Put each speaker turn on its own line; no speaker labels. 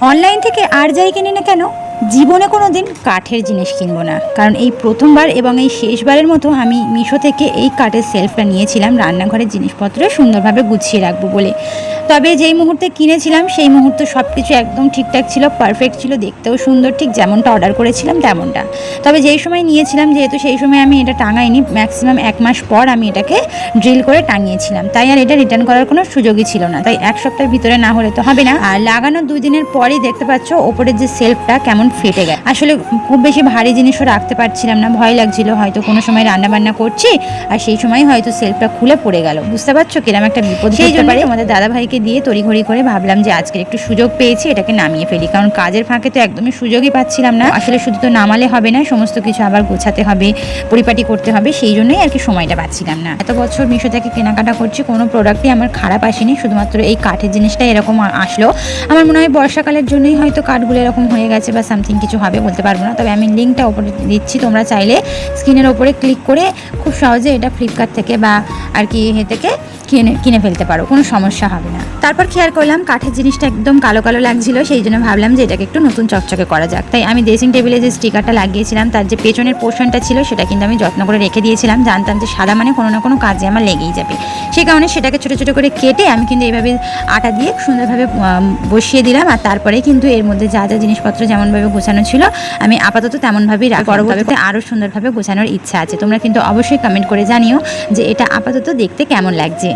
Online থেকে আর যাই কিনি না কেন, জীবনে কোনো দিন কাঠের জিনিস কিনবো না। কারণ এই প্রথমবার এবং এই শেষবারের মতো আমি মিশো থেকে এই কাঠের সেলফটা নিয়েছিলাম। রান্নাঘরের জিনিসপত্র সুন্দরভাবে গুছিয়ে রাখব বলে। তবে যেই মুহূর্তে কিনেছিলাম সেই মুহূর্তে সব কিছু একদম ঠিকঠাক ছিল পারফেক্ট ছিল দেখতেও সুন্দর ঠিক যেমনটা অর্ডার করেছিলাম তেমনটা। তবে যেই সময় নিয়েছিলাম যেহেতু সেই সময় আমি এটা টাঙাইনি ম্যাক্সিমাম এক মাস পর আমি এটাকে ড্রিল করে টাঙিয়েছিলাম। তাই আর এটা রিটার্ন করার কোনো সুযোগই ছিল না। তাই এক সপ্তাহের ভিতরে না হলে তো হবে না। আর লাগানোর দুই দিনের পরেই দেখতে পাচ্ছ ওপরের যে সেলফটা কেমন ফেটে গেছে। আসলে খুব বেশি ভারী জিনিসও রাখতে পারছিলাম না ভয় লাগছিল। হয়তো কোনো সময় রান্না বান্না করছি আর সেই সময় হয়তো সেলফটা খুলে পড়ে গেল। বুঝতে পারছ কিরম একটা বিপদ সেই জন্য আমাদের দাদা ভাইকে দিয়ে তড়িঘড়ি করে ভাবলাম যে আজকে একটু সুযোগ পেয়েছি, এটাকে নামিয়ে ফেলি। কারণ কাজের ফাঁকে তো একদমই সুযোগই পাচ্ছিলাম না। আসলে শুধু তো নামালে হবে না, সমস্ত কিছু আবার গোছাতে হবে, পরিপাটি করতে হবে, সেই জন্যই আর কি সময়টা পাচ্ছিলাম না। এত বছর মিশো থেকে কেনাকাটা করছি, কোনো প্রোডাক্টই আমার খারাপ আসেনি, শুধুমাত্র এই কাঠের জিনিসটা এরকম আসলো। আমার মনে হয় বর্ষাকালের জন্যই হয়তো কাঠগুলো এরকম হয়ে গেছে বা সামথিং কিছু হবে বলতে পারব না। তবে আমি লিঙ্কটা ওপরে দিচ্ছি, তোমরা চাইলে স্ক্রিনের ওপরে ক্লিক করে খুব সহজে এটা ফ্লিপকার্ট থেকে বা আর কি এ থেকে কিনে কিনে ফেলতে পারো কোনো সমস্যা হবে না। তারপর খেয়াল করলাম কাঠের জিনিসটা একদম কালো কালো লাগছিল সেই জন্য ভাবলাম যে এটাকে একটু নতুন চকচকে করা যাক। তাই আমি ড্রেসিং টেবিলে যে স্টিকারটা লাগিয়েছিলাম তার যে পেছনের পোর্শনটা ছিল সেটা কিন্তু আমি যত্ন করে রেখে দিয়েছিলাম। জানতাম যে সাদা মানে কোনো না কোনো কাজে আমার লেগেই যাবে। সেই কারণে সেটাকে ছোটো ছোটো করে কেটে আমি কিন্তু এইভাবে আটা দিয়ে সুন্দরভাবে বসিয়ে দিলাম। আর তারপরে কিন্তু এর মধ্যে যা যা জিনিসপত্র যেমনভাবে গোছানো ছিল আমি আপাতত তেমনভাবেই রাখি পরবর্তীতে আরও সুন্দরভাবে গোছানোর ইচ্ছা আছে। তোমরা কিন্তু অবশ্যই কমেন্ট করে জানিও যে এটা আপাতত তো দেখতে কেমন লাগছে?